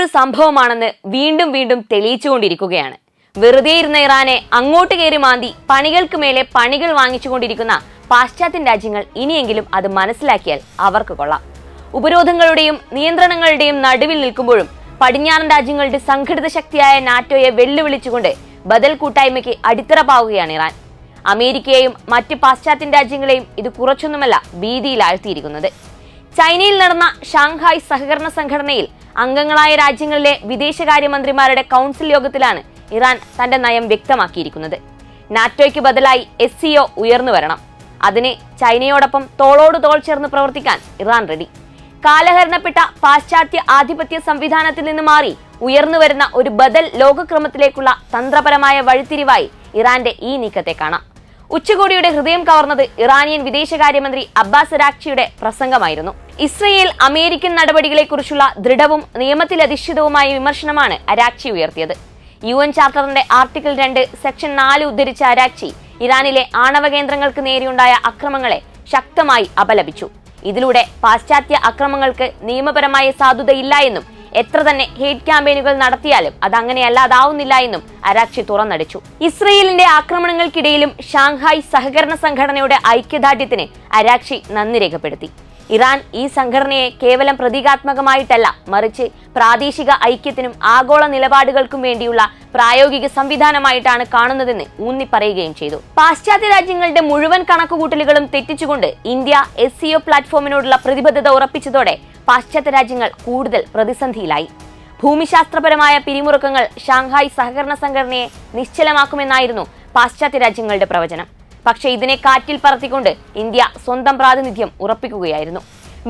ഒരു സംഭവമാണെന്ന് വീണ്ടും വീണ്ടും തെളിയിച്ചുകൊണ്ടിരിക്കുകയാണ്. വെറുതെ ഇരുന്ന ഇറാനെ അങ്ങോട്ട് കയറി മാന്തി പണികൾക്ക് മേലെ പണികൾ വാങ്ങിച്ചുകൊണ്ടിരിക്കുന്ന പാശ്ചാത്യൻ രാജ്യങ്ങൾ ഇനിയെങ്കിലും അത് മനസ്സിലാക്കിയാൽ അവർക്ക് കൊള്ളാം. ഉപരോധങ്ങളുടെയും നിയന്ത്രണങ്ങളുടെയും നടുവിൽ നിൽക്കുമ്പോഴും പടിഞ്ഞാറൻ രാജ്യങ്ങളുടെ സംഘടിത ശക്തിയായ നാറ്റോയെ വെല്ലുവിളിച്ചുകൊണ്ട് ബദൽ കൂട്ടായ്മയ്ക്ക് അടിത്തറ പാവുകയാണ് ഇറാൻ. അമേരിക്കയെയും മറ്റ് പാശ്ചാത്യൻ രാജ്യങ്ങളെയും ഇത് കുറച്ചൊന്നുമല്ല ഭീതിയിലാഴ്ത്തിയിരിക്കുന്നത്. ചൈനയിൽ നടന്ന ഷാങ്ഹായ് സഹകരണ സംഘടനയിൽ അംഗങ്ങളായ രാജ്യങ്ങളിലെ വിദേശകാര്യമന്ത്രിമാരുടെ കൗൺസിൽ യോഗത്തിലാണ് ഇറാൻ തന്റെ നയം വ്യക്തമാക്കിയിരിക്കുന്നത്. നാറ്റോയ്ക്ക് ബദലായി എസ് സിഒ ഉയർന്നു വരണം. അതിന് ചൈനയോടൊപ്പം തോളോട് തോൾ ചേർന്ന് പ്രവർത്തിക്കാൻ ഇറാൻ റെഡി കാലഹരണപ്പെട്ട പാശ്ചാത്യ ആധിപത്യ സംവിധാനത്തിൽ നിന്ന് മാറി ഉയർന്നു വരുന്ന ഒരു ബദൽ ലോകക്രമത്തിലേക്കുള്ള തന്ത്രപരമായ വഴിത്തിരിവായി ഇറാന്റെ ഈ നീക്കത്തെ കാണാം. ഉച്ചകോടിയുടെ ഹൃദയം കവർന്നത് ഇറാനിയൻ വിദേശകാര്യമന്ത്രി അബ്ബാസ് അരാക്ചിയുടെ പ്രസംഗമായിരുന്നു. ഇസ്രയേൽ അമേരിക്കൻ നടപടികളെക്കുറിച്ചുള്ള ദൃഢവും നിയമത്തിലധിഷ്ഠിതവുമായ വിമർശനമാണ് അരാക്ചി ഉയർത്തിയത്. യു എൻ ചാർട്ടറിന്റെ ആർട്ടിക്കിൾ രണ്ട് സെക്ഷൻ നാല് ഉദ്ധരിച്ച അരാക്ചി ഇറാനിലെ ആണവ കേന്ദ്രങ്ങൾക്ക് നേരെയുണ്ടായ അക്രമങ്ങളെ ശക്തമായി അപലപിച്ചു. ഇതിലൂടെ പാശ്ചാത്യ അക്രമങ്ങൾക്ക് നിയമപരമായ സാധുതയില്ല എന്നും എത്ര തന്നെ ഹേറ്റ് ക്യാമ്പയിനുകൾ നടത്തിയാലും അത് അങ്ങനെയല്ലാതാവുന്നില്ല എന്നും അരാക്ഷി തുറന്നടിച്ചു. ഇസ്രയേലിന്റെ ആക്രമണങ്ങൾക്കിടയിലും ഷാങ്ഹായ് സഹകരണ സംഘടനയുടെ ഐക്യദാർഢ്യത്തിന് അരാക്ഷി നന്ദി രേഖപ്പെടുത്തി. ഇറാൻ ഈ സംഘടനയെ കേവലം പ്രതീകാത്മകമായിട്ടല്ല മറിച്ച് പ്രാദേശിക ഐക്യത്തിനും ആഗോള നിലപാടുകൾക്കും വേണ്ടിയുള്ള പ്രായോഗിക സംവിധാനമായിട്ടാണ് കാണുന്നതെന്ന് ഊന്നി പറയുകയും ചെയ്തു. പാശ്ചാത്യ രാജ്യങ്ങളുടെ മുഴുവൻ കണക്കുകൂട്ടലുകളും തെറ്റിച്ചുകൊണ്ട് ഇന്ത്യ എസ് സിഒ പ്ലാറ്റ്ഫോമിനോടുള്ള പ്രതിബദ്ധത ഉറപ്പിച്ചതോടെ പാശ്ചാത്യ രാജ്യങ്ങൾ കൂടുതൽ പ്രതിസന്ധിയിലായി. ഭൂമിശാസ്ത്രപരമായ പിരിമുറുക്കങ്ങൾ ഷാങ്ഹായ് സഹകരണ സംഘടനയെ നിശ്ചലമാക്കുമെന്നായിരുന്നു പാശ്ചാത്യ രാജ്യങ്ങളുടെ പ്രവചനം. പക്ഷേ ഇതിനെ കാറ്റിൽ പറത്തിക്കൊണ്ട് ഇന്ത്യ സ്വന്തം പ്രാതിനിധ്യം ഉറപ്പിക്കുകയായിരുന്നു.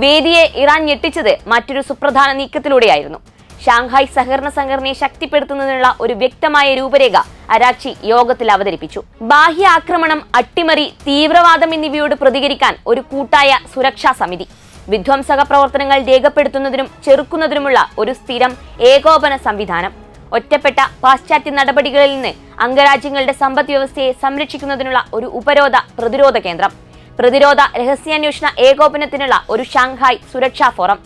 വേദിയെ ഇറാൻ ഞെട്ടിച്ചത് മറ്റൊരു സുപ്രധാന നീക്കത്തിലൂടെയായിരുന്നു. ഷാങ്ഹായ് സഹകരണ സംഘടനയെ ശക്തിപ്പെടുത്തുന്നതിനുള്ള ഒരു വ്യക്തമായ രൂപരേഖ അരാക്ഷി യോഗത്തിൽ അവതരിപ്പിച്ചു. ബാഹ്യ ആക്രമണം അട്ടിമറി തീവ്രവാദം എന്നിവയോട് പ്രതികരിക്കാൻ ഒരു കൂട്ടായ സുരക്ഷാ സമിതി. വിധ്വംസക പ്രവർത്തനങ്ങൾ രേഖപ്പെടുത്തുന്നതിനും ചെറുക്കുന്നതിനുമുള്ള ഒരു സ്ഥിരം ഏകോപന സംവിധാനം. ഒറ്റപ്പെട്ട പാശ്ചാത്യ നടപടികളിൽ നിന്ന് അംഗരാജ്യങ്ങളുടെ സമ്പദ് വ്യവസ്ഥയെ സംരക്ഷിക്കുന്നതിനുള്ള ഒരു ഉപരോധ പ്രതിരോധ കേന്ദ്രം. പ്രതിരോധ രഹസ്യാന്വേഷണ ഏകോപനത്തിനുള്ള ഒരു ഷാങ്ഹായ് സുരക്ഷാ ഫോറം.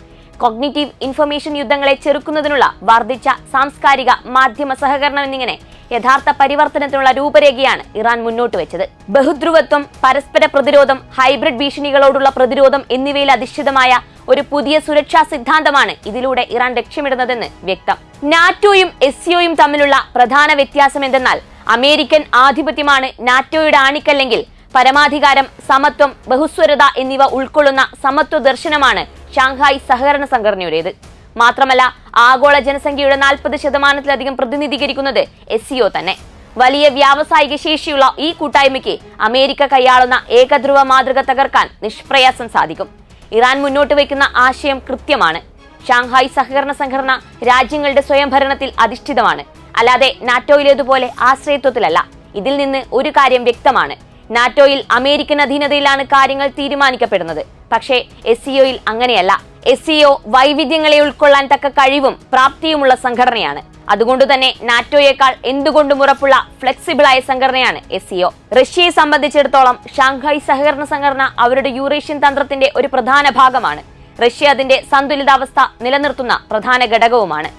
കൊഗ്നിറ്റീവ് ഇൻഫർമേഷൻ യുദ്ധങ്ങളെ ചെറുക്കുന്നതിനുള്ള വർദ്ധിച്ച സാംസ്കാരിക മാധ്യമ സഹകരണം എന്നിങ്ങനെ യഥാർത്ഥ പരിവർത്തനത്തിനുള്ള രൂപരേഖയാണ് ഇറാൻ മുന്നോട്ട് വെച്ചത്. ബഹുധ്രുവത്വം പരസ്പര പ്രതിരോധം ഹൈബ്രിഡ് ഭീഷണികളോടുള്ള പ്രതിരോധം എന്നിവയിൽ അധിഷ്ഠിതമായ ഒരു പുതിയ സുരക്ഷാ സിദ്ധാന്തമാണ് ഇതിലൂടെ ഇറാൻ ലക്ഷ്യമിടുന്നതെന്ന് വ്യക്തം. നാറ്റോയും എസ് സിഒയും തമ്മിലുള്ള പ്രധാന വ്യത്യാസം എന്തെന്നാൽ അമേരിക്കൻ ആധിപത്യമാണ് നാറ്റോയുടെ ആണിക്കല്ലെങ്കിൽ പരമാധികാരം സമത്വം ബഹുസ്വരത എന്നിവ ഉൾക്കൊള്ളുന്ന സമത്വ ദർശനമാണ് ഷാങ്ഹായ് സഹകരണ സംഘടനയുടേത്. മാത്രമല്ല ആഗോള ജനസംഖ്യയുടെ നാൽപ്പത് ശതമാനത്തിലധികം പ്രതിനിധീകരിക്കുന്നത് എസ് തന്നെ. വലിയ വ്യാവസായിക ശേഷിയുള്ള ഈ കൂട്ടായ്മയ്ക്ക് അമേരിക്ക കൈയാളുന്ന ഏകധ്രുവ മാതൃക തകർക്കാൻ നിഷ്പ്രയാസം സാധിക്കും. ഇറാൻ മുന്നോട്ട് വയ്ക്കുന്ന ആശയം കൃത്യമാണ്. ഷാങ്ഹായ് സഹകരണ സംഘടന രാജ്യങ്ങളുടെ സ്വയംഭരണത്തിൽ അധിഷ്ഠിതമാണ്. അല്ലാതെ നാറ്റോയിലേതുപോലെ ആശ്രയത്വത്തിലല്ല. ഇതിൽ നിന്ന് ഒരു കാര്യം വ്യക്തമാണ്. നാറ്റോയിൽ അമേരിക്കൻ അധീനതയിലാണ് കാര്യങ്ങൾ തീരുമാനിക്കപ്പെടുന്നത്. പക്ഷേ എസ് സിഒയിൽ അങ്ങനെയല്ല. എസ് സിഒ വൈവിധ്യങ്ങളെ ഉൾക്കൊള്ളാൻ തക്ക കഴിവും പ്രാപ്തിയുമുള്ള സംഘടനയാണ്. അതുകൊണ്ട് തന്നെ നാറ്റോയേക്കാൾ എന്തുകൊണ്ടും ഉറപ്പുള്ള ഫ്ലെക്സിബിളായ സംഘടനയാണ് എസ് സിഒ റഷ്യയെ സംബന്ധിച്ചിടത്തോളം ഷാങ്ഹായ് സഹകരണ സംഘടന അവരുടെ യൂറേഷ്യൻ തന്ത്രത്തിന്റെ ഒരു പ്രധാന ഭാഗമാണ്. റഷ്യ അതിന്റെ സന്തുലിതാവസ്ഥ നിലനിർത്തുന്ന പ്രധാന ഘടകവുമാണ്.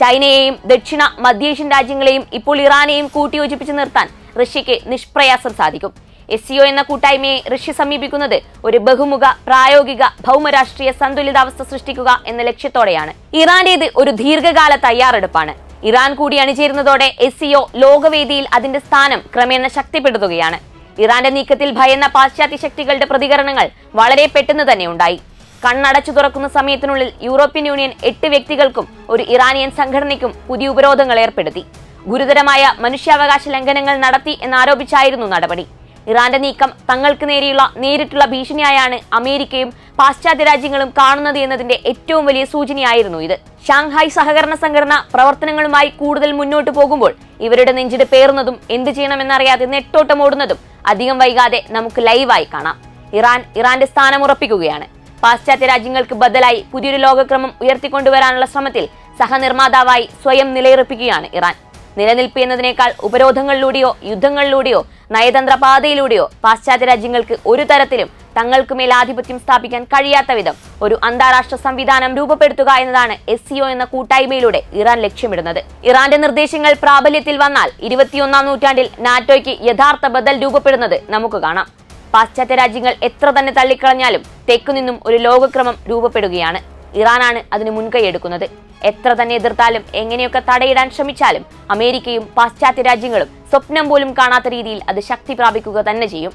ചൈനയെയും ദക്ഷിണ മധ്യേഷ്യൻ രാജ്യങ്ങളെയും ഇപ്പോൾ ഇറാനെയും കൂട്ടിയോജിപ്പിച്ച് നിർത്താൻ റഷ്യയ്ക്ക് നിഷ്പ്രയാസം സാധിക്കും. എസ് എന്ന കൂട്ടായ്മയെ റഷ്യ സമീപിക്കുന്നത് ഒരു ബഹുമുഖ പ്രായോഗിക ഭൗമരാഷ്ട്രീയ സന്തുലിതാവസ്ഥ സൃഷ്ടിക്കുക എന്ന ലക്ഷ്യത്തോടെയാണ്. ഇറാന്റേത് ഒരു ദീർഘകാല തയ്യാറെടുപ്പാണ്. ഇറാൻ കൂടി അണിചേരുന്നതോടെ എസ് സിഒ ലോകവേദിയിൽ അതിന്റെ സ്ഥാനം ക്രമേണ ശക്തിപ്പെടുത്തുകയാണ്. ഇറാന്റെ നീക്കത്തിൽ ഭയന്ന പാശ്ചാത്യ ശക്തികളുടെ പ്രതികരണങ്ങൾ വളരെ പെട്ടെന്ന് തന്നെ ഉണ്ടായി. കണ്ണടച്ചു തുറക്കുന്ന സമയത്തിനുള്ളിൽ യൂറോപ്യൻ യൂണിയൻ എട്ട് വ്യക്തികൾക്കും ഒരു ഇറാനിയൻ സംഘടനയ്ക്കും പുതിയ ഉപരോധങ്ങൾ ഏർപ്പെടുത്തി. ഗുരുതരമായ മനുഷ്യാവകാശ ലംഘനങ്ങൾ നടത്തി എന്നാരോപിച്ചായിരുന്നു നടപടി. ഇറാന്റെ നീക്കം തങ്ങൾക്ക് നേരെയുള്ള നേരിട്ടുള്ള ഭീഷണിയായാണ് അമേരിക്കയും പാശ്ചാത്യ രാജ്യങ്ങളും കാണുന്നത് എന്നതിന്റെ ഏറ്റവും വലിയ സൂചനയായിരുന്നു ഇത്. ഷാങ്ഹായ് സഹകരണ സംഘടന പ്രവർത്തനങ്ങളുമായി കൂടുതൽ മുന്നോട്ട് പോകുമ്പോൾ ഇവരുടെ നെഞ്ചിട് പേറുന്നതും എന്ത് ചെയ്യണമെന്നറിയാതെ നെട്ടോട്ടമോടുന്നതും അധികം വൈകാതെ നമുക്ക് ലൈവായി കാണാം. ഇറാൻ ഇറാന്റെ സ്ഥാനം ഉറപ്പിക്കുകയാണ്. പാശ്ചാത്യ രാജ്യങ്ങൾക്ക് ബദലായി പുതിയൊരു ലോകക്രമം ഉയർത്തിക്കൊണ്ടുവരാനുള്ള ശ്രമത്തിൽ സഹനിർമ്മാതാവായി സ്വയം നിലയുറപ്പിക്കുകയാണ് ഇറാൻ. നിലനിൽപ്പ് എന്നതിനേക്കാൾ ഉപരോധങ്ങളിലൂടെയോ യുദ്ധങ്ങളിലൂടെയോ നയതന്ത്ര പാതയിലൂടെയോ പാശ്ചാത്യ രാജ്യങ്ങൾക്ക് ഒരു തരത്തിലും തങ്ങൾക്ക് മേൽ ആധിപത്യം സ്ഥാപിക്കാൻ കഴിയാത്ത വിധം ഒരു അന്താരാഷ്ട്ര സംവിധാനം രൂപപ്പെടുത്തുക എന്നതാണ് എസ് സിഒ എന്ന കൂട്ടായ്മയിലൂടെ ഇറാൻ ലക്ഷ്യമിടുന്നത്. ഇറാന്റെ നിർദ്ദേശങ്ങൾ പ്രാബല്യത്തിൽ വന്നാൽ ഇരുപത്തിയൊന്നാം നൂറ്റാണ്ടിൽ നാറ്റോയ്ക്ക് യഥാർത്ഥ ബദൽ രൂപപ്പെടുന്നത് നമുക്ക് കാണാം. പാശ്ചാത്യ രാജ്യങ്ങൾ എത്ര തന്നെ തള്ളിക്കളഞ്ഞാലും തെക്കുനിന്നും ഒരു ലോകക്രമം രൂപപ്പെടുകയാണ്. ഇറാനാണ് അതിന് മുൻകൈ എടുക്കുന്നത്. എത്ര തന്നെ എതിർത്താലും എങ്ങനെയൊക്കെ തടയിടാൻ ശ്രമിച്ചാലും അമേരിക്കയും പാശ്ചാത്യ രാജ്യങ്ങളും സ്വപ്നം പോലും കാണാത്ത രീതിയിൽ അത് ശക്തി പ്രാപിക്കുക തന്നെ ചെയ്യും.